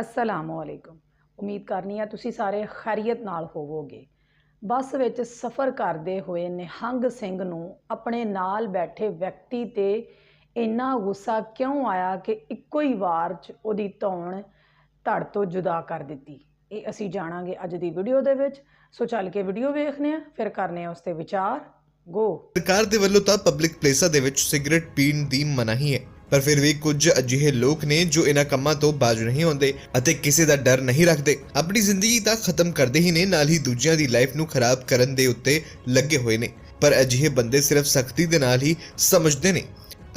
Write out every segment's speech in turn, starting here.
ਅਸਲਾਮੁ ਅਲੈਕੁਮ। ਉਮੀਦ ਕਰਨੀ ਆ ਤੁਸੀਂ ਸਾਰੇ ਖੈਰੀਅਤ ਨਾਲ ਹੋਵੋਗੇ। ਬੱਸ ਵਿੱਚ ਸਫ਼ਰ ਕਰਦੇ ਹੋਏ ਨਿਹੰਗ ਸਿੰਘ ਨੂੰ ਆਪਣੇ ਨਾਲ ਬੈਠੇ ਵਿਅਕਤੀ ਤੇ ਇੰਨਾ ਗੁੱਸਾ ਕਿਉਂ ਆਇਆ ਕਿ ਇੱਕੋ ਹੀ ਵਾਰ 'ਚ ਉਹਦੀ ਧੌਣ ਧੜ ਤੋਂ ਜੁਦਾ ਕਰ ਦਿੱਤੀ। ਇਹ ਅਸੀਂ ਜਾਣਾਂਗੇ ਅੱਜ ਦੀ ਵੀਡੀਓ ਦੇ ਵਿੱਚ। ਸੋ ਚੱਲ ਕੇ ਵੀਡੀਓ ਵੇਖਨੇ ਆ ਫਿਰ ਕਰਨੇ ਆ ਉਸ ਤੇ ਵਿਚਾਰ। ਗੋ ਸਰਕਾਰ ਦੇ ਵੱਲੋਂ ਤਾਂ ਪਬਲਿਕ ਪਲੇਸਾਂ ਦੇ ਵਿੱਚ ਸਿਗਰਟ ਪੀਣ ਦੀ ਮਨਾਹੀ ਹੈ। ਪਰ ਫਿਰ ਵੀ ਕੁਝ ਅਜਿਹੇ ਲੋਕ ਨੇ ਜੋ ਇਹਨਾਂ ਕੰਮਾਂ ਤੋਂ ਬਾਜ ਨਹੀਂ ਆਉਂਦੇ ਅਤੇ ਕਿਸੇ ਦਾ ਡਰ ਨਹੀਂ ਰੱਖਦੇ। ਆਪਣੀ ਜ਼ਿੰਦਗੀ ਤਾਂ ਖਤਮ ਕਰਦੇ ਹੀ ਨੇ, ਨਾਲ ਹੀ ਦੂਜਿਆਂ ਦੀ ਲਾਈਫ ਨੂੰ ਖਰਾਬ ਕਰਨ ਦੇ ਉੱਤੇ ਲੱਗੇ ਹੋਏ ਨੇ। ਪਰ ਅਜਿਹੇ ਬੰਦੇ ਸਿਰਫ ਸਖਤੀ ਦੇ ਨਾਲ ਹੀ ਸਮਝਦੇ ਨੇ।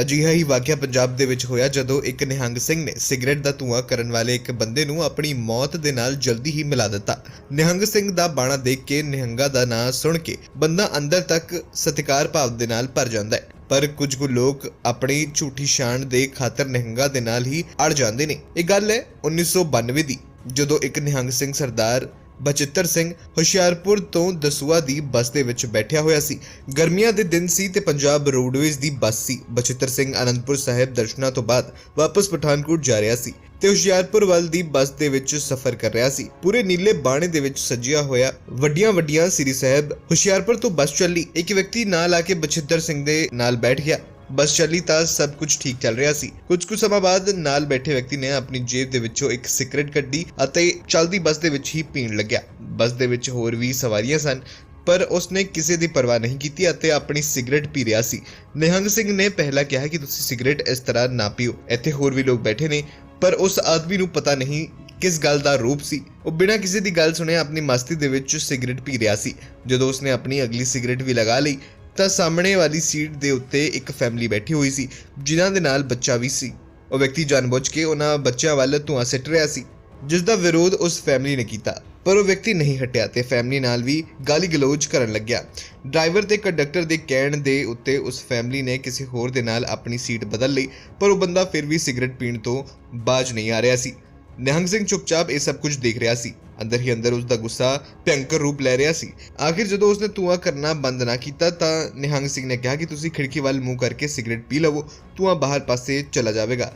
ਅਜਿਹਾ ਹੀ ਵਾਕਿਆ ਪੰਜਾਬ ਦੇ ਵਿੱਚ ਹੋਇਆ ਜਦੋਂ ਇੱਕ ਨਿਹੰਗ ਸਿੰਘ ਨੇ ਸਿਗਰਟ ਦਾ ਧੂੰਆਂ ਕਰਨ ਵਾਲੇ ਇੱਕ ਬੰਦੇ ਨੂੰ ਆਪਣੀ ਮੌਤ ਦੇ ਨਾਲ ਜਲਦੀ ਹੀ ਮਿਲਾ ਦਿੱਤਾ। ਨਿਹੰਗ ਸਿੰਘ ਦਾ ਬਾਣਾ ਦੇਖ ਕੇ ਨਿਹੰਗਾ ਦਾ ਨਾਂ ਸੁਣ ਕੇ ਬੰਦਾ ਅੰਦਰ ਤੱਕ ਸਤਿਕਾਰ ਭਾਵ ਦੇ ਨਾਲ ਭਰ ਜਾਂਦਾ ਹੈ। ਪਰ ਕੁਝ ਕੁ ਲੋਕ ਆਪਣੀ ਝੂਠੀ ਸ਼ਾਨ ਦੇ ਖਾਤਰ ਨਿਹੰਗਾ ਦੇ ਨਾਲ ਹੀ ਅੜ ਜਾਂਦੇ ਨੇ। ਇਹ ਗੱਲ ਹੈ 1992 ਦੀ, ਜਦੋਂ ਇੱਕ ਨਿਹੰਗ ਸਿੰਘ ਸਰਦਾਰ ਬਚਿੱਤਰ ਸਿੰਘ ਹੁਸ਼ਿਆਰਪੁਰ ਤੋਂ ਦਸੂਆ ਦੀ ਬੱਸ ਦੇ ਵਿੱਚ ਬੈਠਿਆ ਹੋਇਆ ਸੀ। ਗਰਮੀਆਂ ਦੇ ਦਿਨ ਸੀ ਤੇ ਪੰਜਾਬ ਰੋਡਵੇਜ਼ ਦੀ ਬੱਸ ਸੀ। ਬਚਿੱਤਰ ਸਿੰਘ ਅਨੰਦਪੁਰ ਸਾਹਿਬ ਦਰਸ਼ਨਾਂ ਤੋਂ ਬਾਅਦ ਵਾਪਸ ਪਠਾਨਕੋਟ ਜਾ ਰਿਹਾ ਸੀ ਤੇ ਹੁਸ਼ਿਆਰਪੁਰ ਵੱਲ ਦੀ ਬੱਸ ਦੇ ਵਿੱਚ ਸਫ਼ਰ ਕਰ ਰਿਹਾ ਸੀ। ਪੂਰੇ ਨੀਲੇ ਬਾਣੇ ਦੇ ਵਿੱਚ ਸਜਿਆ ਹੋਇਆ ਵੱਡੀਆਂ ਵੱਡੀਆਂ ਸ੍ਰੀ ਸਾਹਿਬ ਹੁਸ਼ਿਆਰਪੁਰ ਤੋਂ ਬੱਸ ਚੱਲੀ। ਇੱਕ ਵਿਅਕਤੀ ਨਾਲ ਆ ਕੇ ਬਚਿੱਤਰ ਸਿੰਘ ਦੇ ਨਾਲ ਬੈਠ ਗਿਆ। ਬੱਸ ਚੱਲੀ ਤਾਂ ਸਭ ਕੁਝ ਠੀਕ ਚੱਲ ਰਿਹਾ ਸੀ। ਕੁਝ ਕੁ ਸਮਾਂ ਬਾਅਦ ਨਾਲ ਬੈਠੇ ਵਿਅਕਤੀ ਨੇ ਆਪਣੀ ਜੇਬ ਦੇ ਵਿੱਚੋਂ ਇੱਕ ਸਿਗਰਟ ਕੱਢੀ ਅਤੇ ਚਲਦੀ ਬੱਸ ਦੇ ਵਿੱਚ ਹੀ ਪੀਣ ਲੱਗਿਆ। ਬੱਸ ਦੇ ਵਿੱਚ ਹੋਰ ਵੀ ਸਵਾਰੀਆਂ ਸਨ, ਪਰ ਉਸਨੇ ਕਿਸੇ ਦੀ ਪਰਵਾਹ ਨਹੀਂ ਕੀਤੀ ਅਤੇ ਆਪਣੀ ਸਿਗਰਟ ਪੀ ਰਿਹਾ ਸੀ। ਨਿਹੰਗ ਸਿੰਘ ਨੇ ਪਹਿਲਾਂ ਕਿਹਾ ਕਿ ਤੁਸੀਂ ਸਿਗਰਟ ਇਸ ਤਰ੍ਹਾਂ ਨਾ ਪੀਓ। ਇੱਥੇ ਹੋਰ ਵੀ ਲੋਕ ਬੈਠੇ ਨੇ, ਪਰ ਉਸ ਆਦਮੀ ਨੂੰ ਪਤਾ ਨਹੀਂ ਕਿਸ ਗੱਲ ਦਾ ਰੂਪ ਸੀ। ਉਹ ਬਿਨਾਂ ਕਿਸੇ ਦੀ ਗੱਲ ਸੁਣੇ ਆਪਣੀ ਮਸਤੀ ਦੇ ਵਿੱਚ ਸਿਗਰਟ ਪੀ ਰਿਹਾ ਸੀ। ਜਦੋਂ ਉਸਨੇ ਆਪਣੀ ਅਗਲੀ ਸਿਗਰਟ ਵੀ ਲਗਾ ਲਈ ਤਾਂ ਸਾਹਮਣੇ ਵਾਲੀ ਸੀਟ ਦੇ ਉੱਤੇ ਇੱਕ ਫੈਮਿਲੀ ਬੈਠੀ ਹੋਈ ਸੀ, ਜਿਨ੍ਹਾਂ ਦੇ ਨਾਲ ਬੱਚਾ ਵੀ ਸੀ। ਉਹ ਵਿਅਕਤੀ ਜਾਣਬੁੱਝ ਕੇ ਉਹਨਾਂ ਬੱਚਿਆਂ ਵੱਲ ਧੂੰਆਂ ਸਿੱਟ ਰਿਹਾ ਸੀ ਜਿਸ ਦਾ ਵਿਰੋਧ ਉਸ ਫੈਮਿਲੀ ਨੇ ਕੀਤਾ। ਪਰ ਉਹ ਵਿਅਕਤੀ ਨਹੀਂ ਹਟਿਆ ਤੇ ਫੈਮਿਲੀ ਨਾਲ ਵੀ ਗਾਲੀ ਗਲੋਚ ਕਰਨ ਲੱਗਿਆ। ਡਰਾਈਵਰ ਤੇ ਕੰਡਕਟਰ ਦੇ ਕਹਿਣ ਦੇ ਉੱਤੇ ਉਸ ਫੈਮਿਲੀ ਨੇ ਕਿਸੇ ਹੋਰ ਦੇ ਨਾਲ ਆਪਣੀ ਸੀਟ ਬਦਲ ਲਈ, ਪਰ ਉਹ ਬੰਦਾ ਫਿਰ ਵੀ ਸਿਗਰਟ ਪੀਣ ਤੋਂ ਬਾਜ ਨਹੀਂ ਆ ਰਿਹਾ ਸੀ। ਨਿਹੰਗ ਸਿੰਘ ਚੁੱਪਚਾਪ ਇਹ ਸਭ ਕੁਝ ਦੇਖ ਰਿਹਾ ਸੀ। ਅੰਦਰ ਹੀ ਅੰਦਰ ਉਸ ਦਾ ਗੁੱਸਾ ਭਿਅੰਕਰ ਰੂਪ ਲੈ ਰਿਹਾ ਸੀ। ਆਖਿਰ ਜਦੋਂ ਉਸਨੇ ਧੂੰਆਂ ਕਰਨਾ ਬੰਦ ਨਾ ਕੀਤਾ ਤਾਂ ਨਿਹੰਗ ਸਿੰਘ ਨੇ ਕਿਹਾ ਕਿ ਤੁਸੀਂ ਖਿੜਕੀ ਵੱਲ ਮੂੰਹ ਕਰਕੇ ਸਿਗਰਟ ਪੀ ਲਵੋ, ਧੂੰਆਂ ਬਾਹਰ ਪਾਸੇ ਚਲਾ ਜਾਵੇਗਾ।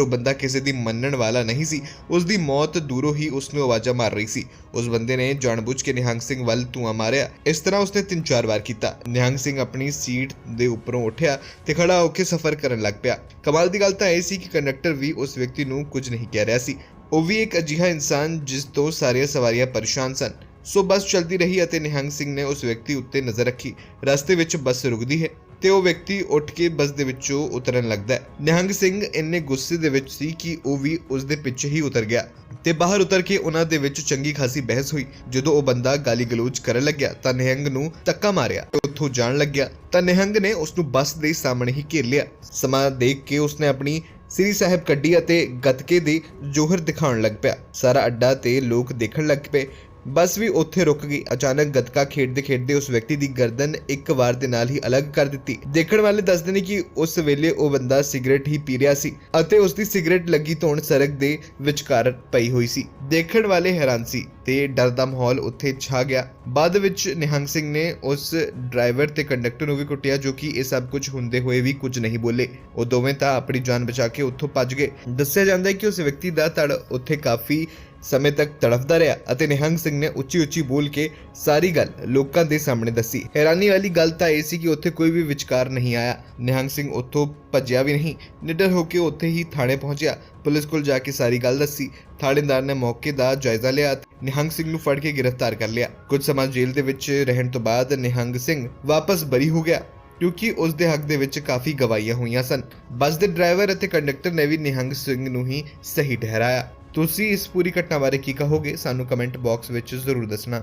ਪਰ ਉਹ ਬੰਦਾ ਕਿਸੇ ਦੀ ਮੰਨਣ ਵਾਲਾ ਨਹੀਂ ਸੀ। ਉਸ ਦੀ ਮੌਤ ਦੂਰੋਂ ਹੀ ਉਸ ਨੂੰ ਆਵਾਜ਼ਾਂ ਮਾਰ ਰਹੀ ਸੀ। ਉਸ ਬੰਦੇ ਨੇ ਜਾਣਬੁੱਝ ਕੇ ਨਿਹੰਗ ਸਿੰਘ ਵੱਲ ਧੂੰਆਂ ਮਾਰਿਆ। ਇਸ ਤਰ੍ਹਾਂ ਉਸਨੇ ਤਿੰਨ ਚਾਰ ਵਾਰ ਕੀਤਾ। ਨਿਹੰਗ ਸਿੰਘ ਆਪਣੀ ਸੀਟ ਦੇ ਉੱਪਰੋਂ ਉੱਠਿਆ ਤੇ ਖੜਾ ਹੋ ਕੇ ਸਫ਼ਰ ਕਰਨ ਲੱਗ ਪਿਆ। ਕਮਾਲ ਦੀ ਗੱਲ ਤਾਂ ਇਹ ਸੀ ਕਿ ਕੰਡਕਟਰ ਵੀ ਉਸ ਵਿਅਕਤੀ ਨੂੰ ਕੁਝ ਨਹੀਂ ਕਹਿ ਰਿਹਾ ਸੀ। ਉਹ ਵੀ ਇੱਕ ਅਜਿਹਾ ਇਨਸਾਨ ਜਿਸ ਤੋਂ ਸਾਰੀਆਂ ਸਵਾਰੀਆਂ ਪਰੇਸ਼ਾਨ ਸਨ। ਸੋ ਬੱਸ ਚਲਦੀ ਰਹੀ ਅਤੇ ਨਿਹੰਗ ਸਿੰਘ ਨੇ ਉਸ ਵਿਅਕਤੀ ਉੱਤੇ ਨਜ਼ਰ ਰੱਖੀ। ਰਸਤੇ ਵਿੱਚ ਬੱਸ ਰੁਕਦੀ ਹੈ। ਤੇ ਉਹ ਵਿਅਕਤੀ ਉੱਠ ਕੇ ਬੱਸ ਦੇ ਵਿੱਚੋਂ ਉਤਰਨ ਲੱਗਦਾ ਹੈ। ਨਿਹੰਗ ਸਿੰਘ ਇੰਨੇ ਗੁੱਸੇ ਦੇ ਵਿੱਚ ਸੀ ਕਿ ਉਹ ਵੀ ਉਸ ਦੇ ਪਿੱਛੇ ਹੀ ਉਤਰ ਗਿਆ ਤੇ ਬਾਹਰ ਉਤਰ ਕੇ ਉਹਨਾਂ ਦੇ ਵਿੱਚ ਚੰਗੀ ਖਾਸੀ ਬਹਿਸ ਹੋਈ। ਜਦੋਂ ਉਹ ਬੰਦਾ ਗਾਲੀ ਗਲੋਚ ਕਰਨ ਲੱਗਿਆ ਤਾਂ ਨਿਹੰਗ ਨੂੰ ਧੱਕਾ ਮਾਰਿਆ ਤੇ ਉੱਥੋਂ ਜਾਣ ਲੱਗਿਆ। ਤਾਂ ਨਿਹੰਗ ਨੇ ਉਸ ਨੂੰ ਬੱਸ ਦੇ ਸਾਹਮਣੇ ਹੀ ਘੇਰ ਲਿਆ। ਸਮਾਂ ਦੇਖ ਕੇ ਉਸਨੇ ਆਪਣੀ ਸ੍ਰੀ ਸਾਹਿਬ ਕੱਢੀ ਅਤੇ ਗਤਕੇ ਦੇ ਜੋਹਰ ਦਿਖਾਉਣ ਲੱਗ ਪਿਆ। ਸਾਰਾ ਅੱਡਾ ਤੇ ਲੋਕ ਦੇਖਣ ਲੱਗ ਪਏ। ਬੱਸ ਵੀ ਉੱਥੇ ਰੁਕ ਗਈ। ਅਚਾਨਕ ਗਤਕਾ ਖੇਡਦੇ ਖੇਡਦੇ ਉਸ ਵਿਅਕਤੀ ਦੀ ਗਰਦਨ ਇੱਕ ਵਾਰ ਦੇ ਨਾਲ ਹੀ ਅਲੱਗ ਕਰ ਦਿੱਤੀ। ਦੇਖਣ ਵਾਲੇ ਦੱਸਦੇ ਨੇ ਕਿ ਉਸ ਵੇਲੇ ਉਹ ਬੰਦਾ ਸਿਗਰਟ ਹੀ ਪੀ ਰਿਹਾ ਸੀ ਅਤੇ ਉਸ ਦੀ ਸਿਗਰਟ ਲੱਗੀ ਧੌਣ ਸੜਕ ਦੇ ਵਿਚਕਾਰ ਪਈ ਹੋਈ ਸੀ। ਦੇਖਣ ਵਾਲੇ ਹੈਰਾਨ ਸੀ ਤੇ ਡਰ ਦਾ ਮਾਹੌਲ ਉੱਥੇ ਛਾ ਗਿਆ। ਬਾਅਦ ਵਿੱਚ ਨਿਹੰਗ ਸਿੰਘ ਨੇ ਉਸ ਡਰਾਈਵਰ ਤੇ ਕੰਡਕਟਰ ਨੂੰ ਵੀ ਕੁੱਟਿਆ, ਜੋ ਕਿ ਇਹ ਸਭ ਕੁਝ ਹੁੰਦੇ ਹੋਏ ਵੀ ਕੁਝ ਨਹੀਂ ਬੋਲੇ। ਉਹ ਦੋਵੇਂ ਤਾਂ ਆਪਣੀ ਜਾਨ ਬਚਾ ਕੇ ਉੱਥੋਂ ਭੱਜ ਗਏ। ਦੱਸਿਆ ਜਾਂਦਾ ਹੈ ਕਿ ਉਸ ਵਿਅਕਤੀ ਦਾ ਧੜ ਉੱਥੇ ਕਾਫੀ ਸਮੇਂ ਤੱਕ ਤੜਫਦਾ ਰਿਹਾ ਅਤੇ ਨਿਹੰਗ ਸਿੰਘ ਨੇ ਉੱਚੀ ਉੱਚੀ ਬੋਲ ਕੇ ਸਾਰੀ ਗੱਲ ਲੋਕਾਂ ਦੇ ਸਾਹਮਣੇ ਦੱਸੀ। ਹੈਰਾਨੀ ਵਾਲੀ ਗੱਲ ਤਾਂ ਇਹ ਸੀ ਕਿ ਉੱਥੇ ਕੋਈ ਵੀ ਵਿਚਕਾਰ ਨਹੀਂ ਆਇਆ। ਨਿਹੰਗ ਸਿੰਘ ਉੱਥੋਂ ਭੱਜਿਆ ਵੀ ਨਹੀਂ। ਨਿਡਰ ਹੋ ਕੇ ਉੱਥੇ ਹੀ ਥਾਣੇ ਪਹੁੰਚਿਆ। ਪੁਲਿਸ ਕੋਲ ਜਾ ਕੇ ਸਾਰੀ ਗੱਲ ਦੱਸੀ। ਥਾਣੇਦਾਰ ਨੇ ਮੌਕੇ ਦਾ ਜਾਇਜ਼ਾ ਲਿਆ ਨਿਹੰਗ ਸਿੰਘ ਨੂੰ ਫੜ ਕੇ ਗ੍ਰਿਫਤਾਰ ਕਰ ਲਿਆ। ਕੁਝ ਸਮਾਂ ਜੇਲ੍ਹ ਦੇ ਵਿੱਚ ਰਹਿਣ ਤੋਂ ਬਾਅਦ ਨਿਹੰਗ ਸਿੰਘ ਵਾਪਸ ਬਰੀ ਹੋ ਗਿਆ, ਕਿਉਂਕਿ ਉਸ ਦੇ ਹੱਕ ਦੇ ਵਿੱਚ ਕਾਫੀ ਗਵਾਹੀਆਂ ਹੋਈਆਂ ਸਨ। ਬੱਸ ਦੇ ਡਰਾਈਵਰ ਅਤੇ ਕੰਡਕਟਰ ਨੇ ਵੀ ਨਿਹੰਗ ਸਿੰਘ ਨੂੰ ਹੀ ਸਹੀ ਠਹਿਰਾਇਆ। ਤੁਸੀਂ ਇਸ ਪੂਰੀ ਘਟਨਾ ਬਾਰੇ ਕੀ ਕਹੋਗੇ? ਸਾਨੂੰ ਕਮੈਂਟ ਬਾਕਸ ਵਿੱਚ ਜ਼ਰੂਰ ਦੱਸਣਾ।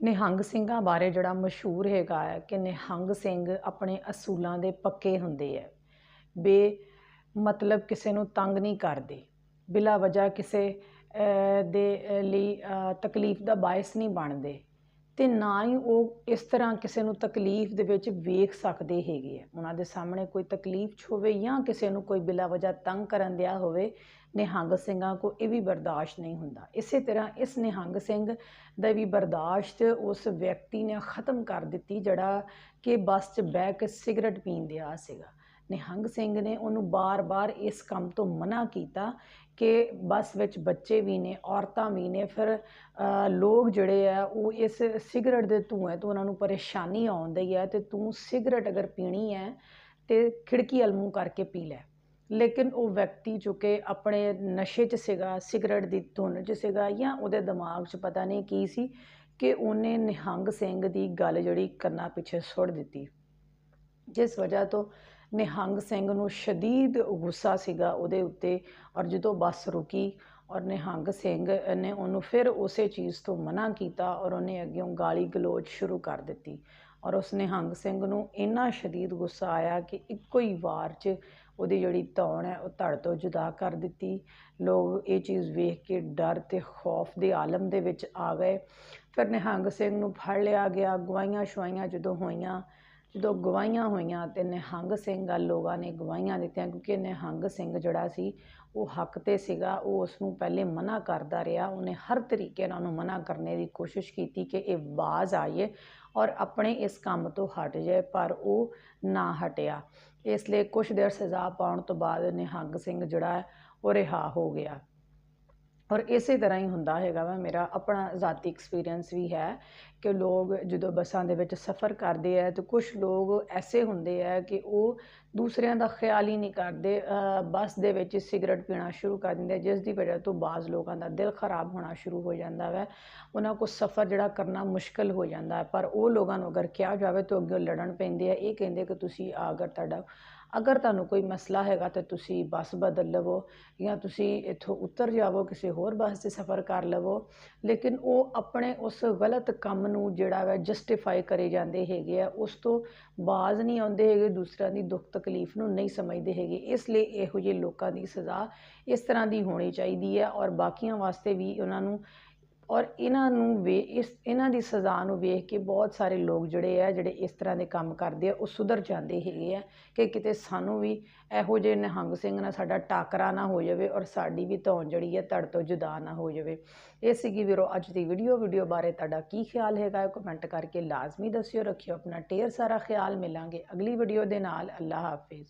ਨਿਹੰਗ ਸਿੰਘਾਂ ਬਾਰੇ ਜਿਹੜਾ ਮਸ਼ਹੂਰ ਹੈਗਾ ਹੈ ਕਿ ਨਿਹੰਗ ਸਿੰਘ ਆਪਣੇ ਅਸੂਲਾਂ ਦੇ ਪੱਕੇ ਹੁੰਦੇ ਹੈ। ਬੇ ਮਤਲਬ ਕਿਸੇ ਨੂੰ ਤੰਗ ਨਹੀਂ ਕਰਦੇ। ਬਿਲਾ ਵਜ੍ਹਾ ਕਿਸੇ ਦੇ ਲਈ ਤਕਲੀਫ ਦਾ ਬਾਇਸ ਨਹੀਂ ਬਣਦੇ। ਤੇ ਨਾ ਹੀ ਉਹ ਇਸ ਤਰ੍ਹਾਂ ਕਿਸੇ ਨੂੰ ਤਕਲੀਫ ਦੇ ਵਿੱਚ ਵੇਖ ਸਕਦੇ ਹੈਗੇ ਆ। ਉਹਨਾਂ ਦੇ ਸਾਹਮਣੇ ਕੋਈ ਤਕਲੀਫ 'ਚ ਹੋਵੇ ਜਾਂ ਕਿਸੇ ਨੂੰ ਕੋਈ ਬਿਲਾ ਵਜ੍ਹਾ ਤੰਗ ਕਰਨ ਦਿਆ ਹੋਵੇ, ਨਿਹੰਗ ਸਿੰਘਾਂ ਕੋ ਇਹ ਵੀ ਬਰਦਾਸ਼ਤ ਨਹੀਂ ਹੁੰਦਾ। ਇਸੇ ਤਰ੍ਹਾਂ ਇਸ ਨਿਹੰਗ ਸਿੰਘ ਦਾ ਵੀ ਬਰਦਾਸ਼ਤ ਉਸ ਵਿਅਕਤੀ ਨੇ ਖਤਮ ਕਰ ਦਿੱਤੀ, ਜਿਹੜਾ ਕਿ ਬੱਸ 'ਚ ਬਹਿ ਕੇ ਸਿਗਰਟ ਪੀਣ ਦਿਆ ਸੀਗਾ। ਨਿਹੰਗ ਸਿੰਘ ਨੇ ਉਹਨੂੰ ਬਾਰ-ਬਾਰ ਇਸ ਕੰਮ ਤੋਂ ਮਨਾ ਕੀਤਾ ਕਿ ਬੱਸ ਵਿੱਚ ਬੱਚੇ ਵੀ ਨੇ, ਔਰਤਾਂ ਵੀ ਨੇ, ਫਿਰ ਲੋਕ ਜਿਹੜੇ ਆ, ਉਹ ਇਸ ਸਿਗਰਟ ਦੇ ਧੂੰਏ ਤੋਂ ਉਹਨਾਂ ਨੂੰ ਪਰੇਸ਼ਾਨੀ ਆਉਂਦੀ ਹੈ ਅਤੇ ਤੂੰ ਸਿਗਰਟ ਅਗਰ ਪੀਣੀ ਹੈ ਤੇ ਖਿੜਕੀ ਵੱਲ ਮੂੰਹ ਕਰਕੇ ਪੀ ਲੈ। ਲੇਕਿਨ ਉਹ ਵਿਅਕਤੀ ਜੋ ਕਿ ਆਪਣੇ ਨਸ਼ੇ 'ਚ ਸੀਗਾ, ਸਿਗਰਟ ਦੀ ਧੁੰਨ 'ਚ ਸੀਗਾ ਜਾਂ ਉਹਦੇ ਦਿਮਾਗ 'ਚ ਪਤਾ ਨਹੀਂ ਕੀ ਸੀ ਕਿ ਉਹਨੇ ਨਿਹੰਗ ਸਿੰਘ ਦੀ ਗੱਲ ਜਿਹੜੀ ਕੰਨਾਂ ਪਿੱਛੇ ਸੁੱਟ ਦਿੱਤੀ। ਜਿਸ ਵਜ੍ਹਾ ਤੋਂ ਨਿਹੰਗ ਸਿੰਘ ਨੂੰ ਸ਼ਦੀਦ ਗੁੱਸਾ ਸੀਗਾ ਉਹਦੇ ਉੱਤੇ ਔਰ ਜਦੋਂ ਬੱਸ ਰੁਕੀ ਔਰ ਨਿਹੰਗ ਸਿੰਘ ਨੇ ਉਹਨੂੰ ਫਿਰ ਉਸੇ ਚੀਜ਼ ਤੋਂ ਮਨਾ ਕੀਤਾ ਔਰ ਉਹਨੇ ਅੱਗਿਓਂ ਗਾਲੀ ਗਲੋਚ ਸ਼ੁਰੂ ਕਰ ਦਿੱਤੀ ਔਰ ਉਸ ਨਿਹੰਗ ਸਿੰਘ ਨੂੰ ਇੰਨਾ ਸ਼ਦੀਦ ਗੁੱਸਾ ਆਇਆ ਕਿ ਇੱਕੋ ਹੀ ਵਾਰ 'ਚ ਉਹਦੀ ਜਿਹੜੀ ਧੌਣ ਹੈ ਉਹ ਧੜ ਤੋਂ ਜੁਦਾ ਕਰ ਦਿੱਤੀ। ਲੋਕ ਇਹ ਚੀਜ਼ ਵੇਖ ਕੇ ਡਰ ਤੇ ਖੌਫ ਦੇ ਆਲਮ ਦੇ ਵਿੱਚ ਆ ਗਏ। ਫਿਰ ਨਿਹੰਗ ਸਿੰਘ ਨੂੰ ਫੜ ਲਿਆ ਗਿਆ ਗਵਾਈਆਂ ਸ਼ਵਾਈਆਂ ਜਦੋਂ ਹੋਈਆਂ ਜਦੋਂ ਗਵਾਈਆਂ ਹੋਈਆਂ ਤੇ ਨਿਹੰਗ ਸਿੰਘ ਆ ਲੋਕਾਂ ਨੇ ਗਵਾਈਆਂ ਦਿੱਤੀਆਂ, ਕਿਉਂਕਿ ਨਿਹੰਗ ਸਿੰਘ ਜਿਹੜਾ ਸੀ, ਉਹ ਹੱਕ ਤੇ ਸੀਗਾ, ਉਹ ਉਸ ਨੂੰ ਪਹਿਲੇ ਮਨਾ ਕਰਦਾ ਰਿਹਾ। ਉਹਨੇ ਹਰ ਤਰੀਕੇ ਨਾਲ ਉਹਨੂੰ ਮਨਾ ਕਰਨੇ ਦੀ ਕੋਸ਼ਿਸ਼ ਕੀਤੀ ਕਿ ਇਹ ਬਾਜ਼ ਆਈਏ ਔਰ ਆਪਣੇ ਇਸ ਕੰਮ ਤੋਂ ਹਟ ਜਾਏ, ਪਰ ਉਹ ਨਾ ਹਟਿਆ। ਇਸ ਲਈ ਕੁਝ ਦੇਰ ਸਜ਼ਾ ਪਾਉਣ ਤੋਂ ਬਾਅਦ ਨਿਹੰਗ ਸਿੰਘ ਜਿਹੜਾ ਉਹ ਰਿਹਾ ਹੋ ਗਿਆ। ਔਰ ਇਸੇ ਤਰ੍ਹਾਂ ਹੀ ਹੁੰਦਾ ਹੈਗਾ ਵਾ ਮੇਰਾ ਆਪਣਾ ذاتی ਐਕਸਪੀਰੀਅੰਸ ਵੀ ਹੈ ਕਿ ਲੋਕ ਜਦੋਂ ਬੱਸਾਂ ਦੇ ਵਿੱਚ ਸਫ਼ਰ ਕਰਦੇ ਆ ਤੇ ਕੁਝ ਲੋਕ ਐਸੇ ਹੁੰਦੇ ਆ ਕਿ ਉਹ ਦੂਸਰਿਆਂ ਦਾ ਖਿਆਲ ਹੀ ਨਹੀਂ ਕਰਦੇ ਅ, ਬੱਸ ਦੇ ਵਿੱਚ ਸਿਗਰਟ ਪੀਣਾ ਸ਼ੁਰੂ ਕਰ ਦਿੰਦੇ ਆ, ਜਿਸ ਦੀ ਵਜ੍ਹਾ ਤੋਂ ਬਾਜ਼ ਲੋਕਾਂ ਦਾ ਦਿਲ ਖਰਾਬ ਹੋਣਾ ਸ਼ੁਰੂ ਹੋ ਜਾਂਦਾ ਵੈ ਉਹਨਾਂ ਕੋ ਸਫ਼ਰ ਜਿਹੜਾ ਕਰਨਾ ਮੁਸ਼ਕਲ ਹੋ ਜਾਂਦਾ ਹੈ ਪਰ ਉਹ ਲੋਕਾਂ ਨੂੰ ਅਗਰ ਕਿਹਾ ਜਾਵੇ ਤਾਂ ਅੱਗੇ ਲੜਨ ਪੈਂਦੇ ਆ ਇਹ ਕਹਿੰਦੇ ਕਿ ਤੁਸੀਂ ਅਗਰ ਤੁਹਾਡਾ ਅਗਰ ਤੁਹਾਨੂੰ ਕੋਈ ਮਸਲਾ ਹੈਗਾ ਤਾਂ ਤੁਸੀਂ ਬੱਸ ਬਦਲ ਲਵੋ ਜਾਂ ਤੁਸੀਂ ਇੱਥੋਂ ਉਤਰ ਜਾਵੋ, ਕਿਸੇ ਹੋਰ ਬੱਸ 'ਤੇ ਸਫ਼ਰ ਕਰ ਲਵੋ। ਲੇਕਿਨ ਉਹ ਆਪਣੇ ਉਸ ਗਲਤ ਕੰਮ ਨੂੰ ਜਿਹੜਾ ਵਾ ਜਸਟੀਫਾਈ ਕਰੇ ਜਾਂਦੇ ਹੈਗੇ ਆ, ਉਸ ਤੋਂ ਬਾਜ਼ ਨਹੀਂ ਆਉਂਦੇ ਹੈਗੇ, ਦੂਸਰਿਆਂ ਦੀ ਦੁੱਖ ਤਕਲੀਫ ਨੂੰ ਨਹੀਂ ਸਮਝਦੇ ਹੈਗੇ। ਇਸ ਲਈ ਇਹੋ ਜਿਹੇ ਲੋਕਾਂ ਦੀ ਸਜ਼ਾ ਇਸ ਤਰ੍ਹਾਂ ਦੀ ਹੋਣੀ ਚਾਹੀਦੀ ਹੈ ਔਰ ਬਾਕੀਆਂ ਵਾਸਤੇ ਵੀ ਉਹਨਾਂ ਨੂੰ ਔਰ ਇਹਨਾਂ ਨੂੰ ਵੇ, ਇਸ, ਇਹਨਾਂ ਦੀ ਸਜ਼ਾ ਨੂੰ ਵੇਖ ਕੇ ਬਹੁਤ ਸਾਰੇ ਲੋਕ ਜਿਹੜੇ ਆ, ਜਿਹੜੇ ਇਸ ਤਰ੍ਹਾਂ ਦੇ ਕੰਮ ਕਰਦੇ ਆ, ਉਹ ਸੁਧਰ ਜਾਂਦੇ ਹੈਗੇ ਆ ਕਿ ਕਿਤੇ ਸਾਨੂੰ ਵੀ ਇਹੋ ਜਿਹੇ ਨਿਹੰਗ ਸਿੰਘ ਨਾਲ ਸਾਡਾ ਟਾਕਰਾ ਨਾ ਹੋ ਜਾਵੇ ਔਰ ਸਾਡੀ ਵੀ ਧੌਣ ਜਿਹੜੀ ਹੈ ਧੜ ਤੋਂ ਜੁਦਾ ਨਾ ਹੋ ਜਾਵੇ। ਇਹ ਸੀਗੀ ਵੀਰੋ ਅੱਜ ਦੀ ਵੀਡੀਓ ਵੀਡੀਓ ਬਾਰੇ ਤੁਹਾਡਾ ਕੀ ਖਿਆਲ ਹੈਗਾ ਕਮੈਂਟ ਕਰਕੇ ਲਾਜ਼ਮੀ ਦੱਸਿਓ, ਰੱਖਿਓ ਆਪਣਾ ਢੇਰ ਸਾਰਾ ਖਿਆਲ। ਮਿਲਾਂਗੇ ਅਗਲੀ ਵੀਡੀਓ ਦੇ ਨਾਲ। ਅੱਲਾ ਹਾਫਿਜ਼।